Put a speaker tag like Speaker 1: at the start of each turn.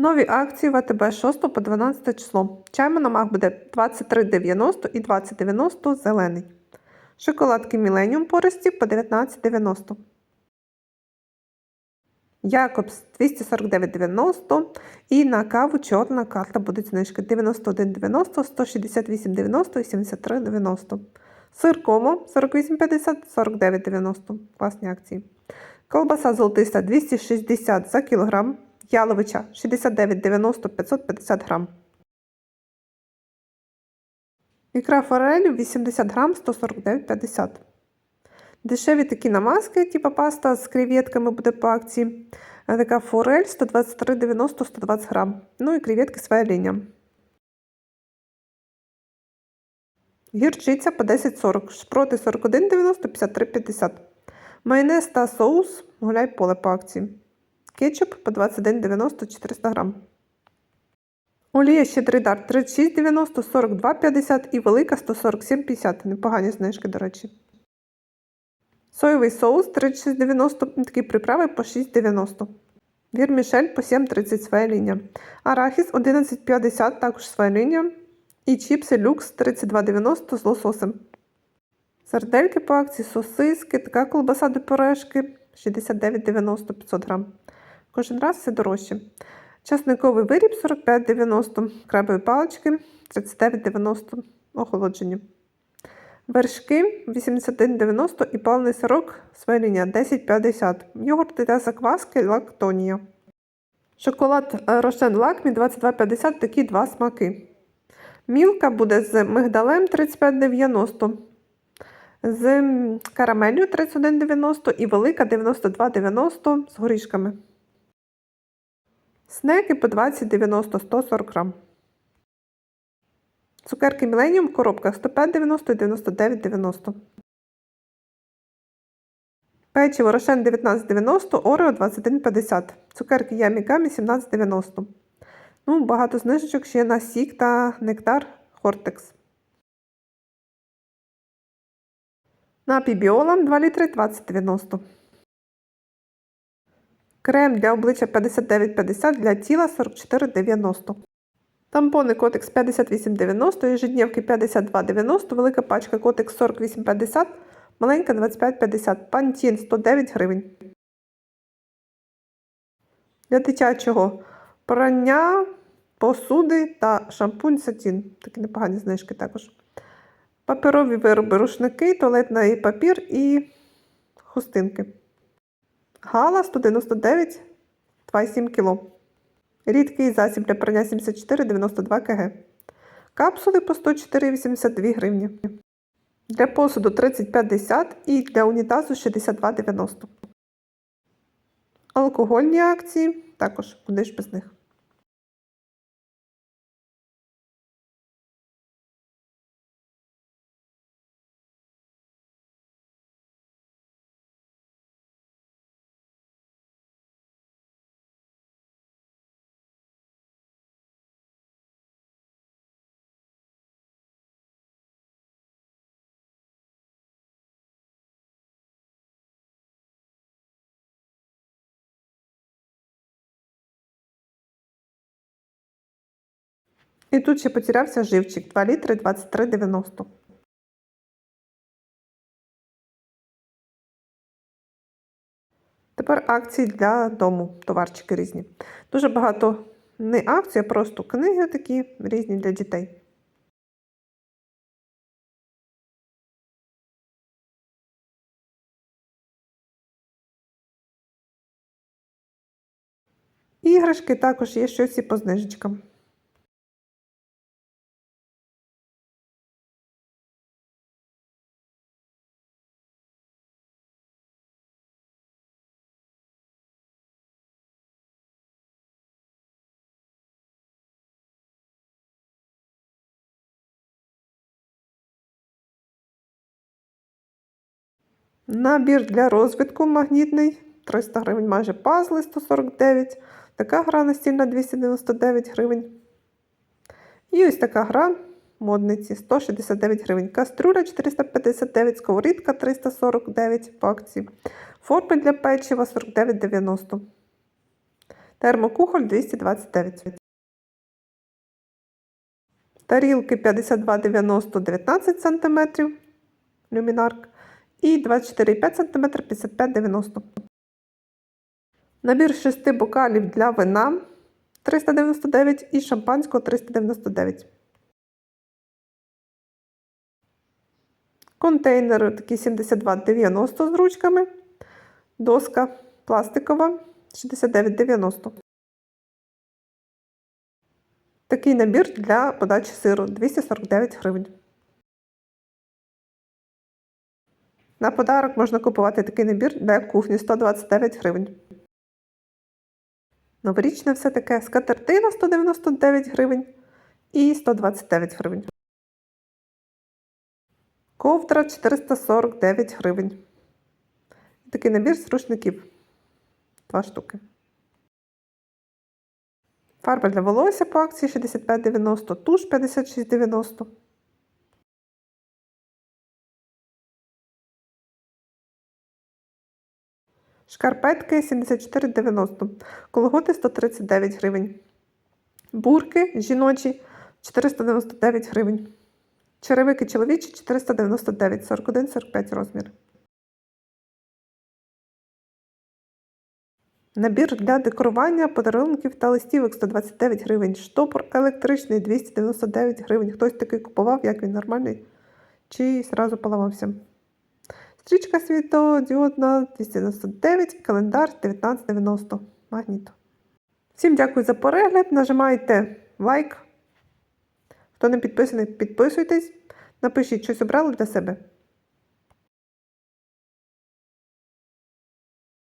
Speaker 1: Нові акції ВТБ 6 по 12 число. Чай Мономах буде 23,90 і 20,90 зелений. Шоколадки Millennium пористі по 19,90. Якобс 249,90 і на каву чорна карта будуть знижки 91,90, 168,90 і 73,90. Сир комо 48,50, 49,90. Класні акції. Колбаса золотиста 260 за кілограм. Яловича 69,90 550 грам. Ікра форелю 80 грам 149,50. Дешеві такі намазки, типу паста з креветками буде по акції. Така форель 123,90 120 грам. Ну і креветки своя лінія. Гірчиця по 10,40. Шпроти 41,90 53,50. Майонез та соус гуляй поле по акції. Кетчуп по 21,90 400 грам. Олія щедрий дар 36,90, 42,50 і велика 147,50. Непогані знижки, до речі. Соєвий соус 36,90, такі приправи по 6,90. Вірмішель по 7,30 своя лінія. Арахіс 11,50, також своя лінія. І чіпси люкс 32,90 з лососем. Сардельки по акції, сосиски, така колбаса до пюрешки 69,90 500 грам. Кожен раз все дорожче. Часниковий виріб 45,90, крабові палички 39,90 охолоджені. Вершки 81,90 і палений сирок своя лінія 10,50. Йогурти та закваски лактонія. Шоколад Рошен Лакмі 22,50 такі два смаки. Мілка буде з мигдалем 35,90. З карамелью 31,90 і велика 92,90 з горішками. Снеки по 20,90 140 грам. Цукерки Millennium в коробках 105,90 і 99,90. Печиво Рошен 19,90, Орео 21,50. Цукерки Ямі Гамі 17,90. Ну, багато знижечок ще на сік та нектар Хортекс. Напій Біола 2 літри 20,90. Крем для обличчя 59,50, для тіла 44,90. Тампони Котекс 58,90, ежедневки 52,90, велика пачка Котекс 48,50, маленька 25,50, пантін 109 гривень. Для дитячого прання, посуди та шампунь сатін. Такі непогані знижки також. Паперові вироби, рушники, туалетний папір і хустинки. Гала 199 2,7 кг. Рідкий засіб для прання 74,92 кг. Капсули по 104,82 гривні. Для посуду 30,50 і для унітазу 62,90. Алкогольні акції також куди ж без них. І тут ще потерявся живчик 2 літри 23,90. Тепер акції для дому, товарчики різні. Дуже багато не акцій, а просто книги такі різні для дітей. Іграшки також є щось і по знижечкам. Набір для розвитку магнітний 300 гривень, майже пазли 149. Така гра настільна 299 гривень. І ось така гра модниці 169 гривень. Кастрюля 459, сковорідка 349 по акції. Форми для печива 49,90. Термокухоль 229. Тарілки 52,90 19 см люмінарк і 24,5 см 55,90 Набір 6 бокалів для вина 399 і шампанського 399. Контейнер такий 72,90 з ручками. Доска пластикова 69,90. Такий набір для подачі сиру 249 гривень. На подарок можна купувати такий набір для кухні 129 гривень. Новорічне все таке скатертина 199 гривень і 129 гривень. Ковдра 449 гривень. Такий набір з рушників. Два штуки. Фарба для волосся по акції 65,90, туш 56,90. Шкарпетки 74,90. Колготи 139 гривень. Бурки жіночі 499 гривень. Черевики чоловічі 499, 41-45 розмір. Набір для декорування подарунків та листівок 129 гривень. Штопор електричний 299 гривень. Хтось такий купував, як він нормальний, чи зразу поламався. Стрічка світодіодна 299, календар 1990. Магніт. Всім дякую за перегляд. Нажимайте лайк. Хто не підписаний, підписуйтесь. Напишіть, щось обрали для себе.